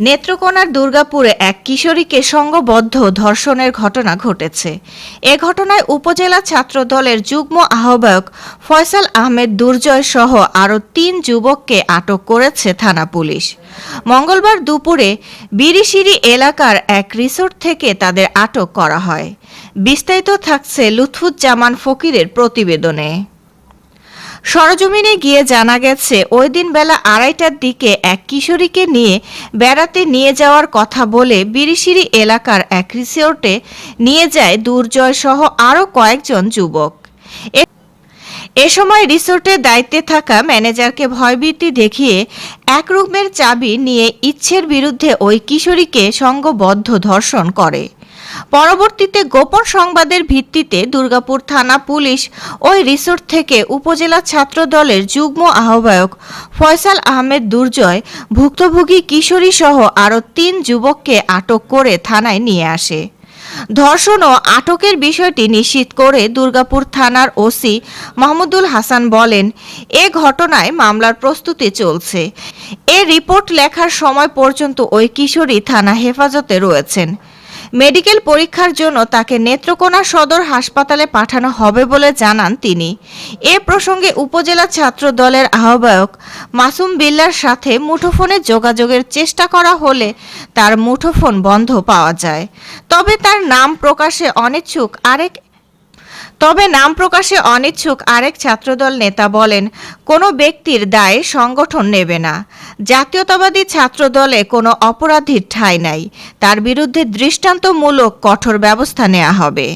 নেত্রকোনার দুর্গাপুরে এক কিশোরীকে সংঘবদ্ধ ধর্ষণের ঘটনা ঘটেছে। এ ঘটনায় উপজেলা ছাত্র দলের যুগ্ম আহ্বায়ক ফয়সাল আহমেদ দুর্জয় সহ আরও তিন যুবককে আটক করেছে থানা পুলিশ। মঙ্গলবার দুপুরে বিরিশিরি এলাকার এক রিসোর্ট থেকে তাদের আটক করা হয়। বিস্তারিত থাকছে লুৎফুজ্জামান ফকিরের প্রতিবেদনে। সরজমিনে গিয়ে জানা গেছে, ওই দিন বেলা আড়াইটার দিকে এক কিশোরীকে নিয়ে বেড়াতে নিয়ে যাওয়ার কথা বলে বিরিশিরি এলাকার এক রিসোর্টে নিয়ে যায় দুর্জয় সহ আরও কয়েকজন যুবক। এ- সময় রিসোর্টের দায়িত্বে থাকা ম্যানেজারকে ভয়ভীতি দেখিয়ে এক রুমের চাবি নিয়ে ইচ্ছের বিরুদ্ধে ওই কিশোরীকে সংঘবদ্ধ ধর্ষণ করে। পরবর্তীতে গোপন সংবাদের ভিত্তিতে দুর্গাপুর থানা পুলিশ ওই রিসোর্ট থেকে উপজেলা ছাত্র দলের যুগ্ম আহ্বায়ক ফয়সাল আহমেদ দুর্জয়, ভুক্তভোগী কিশোরী সহ আরও তিন যুবককে আটক করে থানায় নিয়ে আসে। ধর্ষণ ও আটকের বিষয়টি নিশ্চিত করে দুর্গাপুর থানার ওসি মাহমুদুল হাসান বলেন, এ ঘটনায় মামলার প্রস্তুতি চলছে। এ রিপোর্ট লেখার সময় পর্যন্ত ওই কিশোরী থানা হেফাজতে রয়েছেন। মেডিকেল পরীক্ষার জন্য তাকে নেত্রকোনা সদর হাসপাতালে পাঠানো হবে বলে জানান তিনি। এ প্রসঙ্গে উপজেলা ছাত্র দলের আহ্বায়ক মাসুম বিল্লার সাথে মুঠোফোনে যোগাযোগের চেষ্টা করা হলে তার মুঠোফোন বন্ধ পাওয়া যায়। তবে তার নাম প্রকাশে অনিচ্ছুক। আরেক তবে নাম প্রকাশে অনিচ্ছুক আরেক ছাত্রদল নেতা বলেন, কোনো ব্যক্তির দায় সংগঠন নেবে না। জাতীয়তাবাদী ছাত্রদলে কোনো অপরাধীর ঠাঁই নাই। তার বিরুদ্ধে দৃষ্টান্তমূলক কঠোর ব্যবস্থা নেওয়া হবে।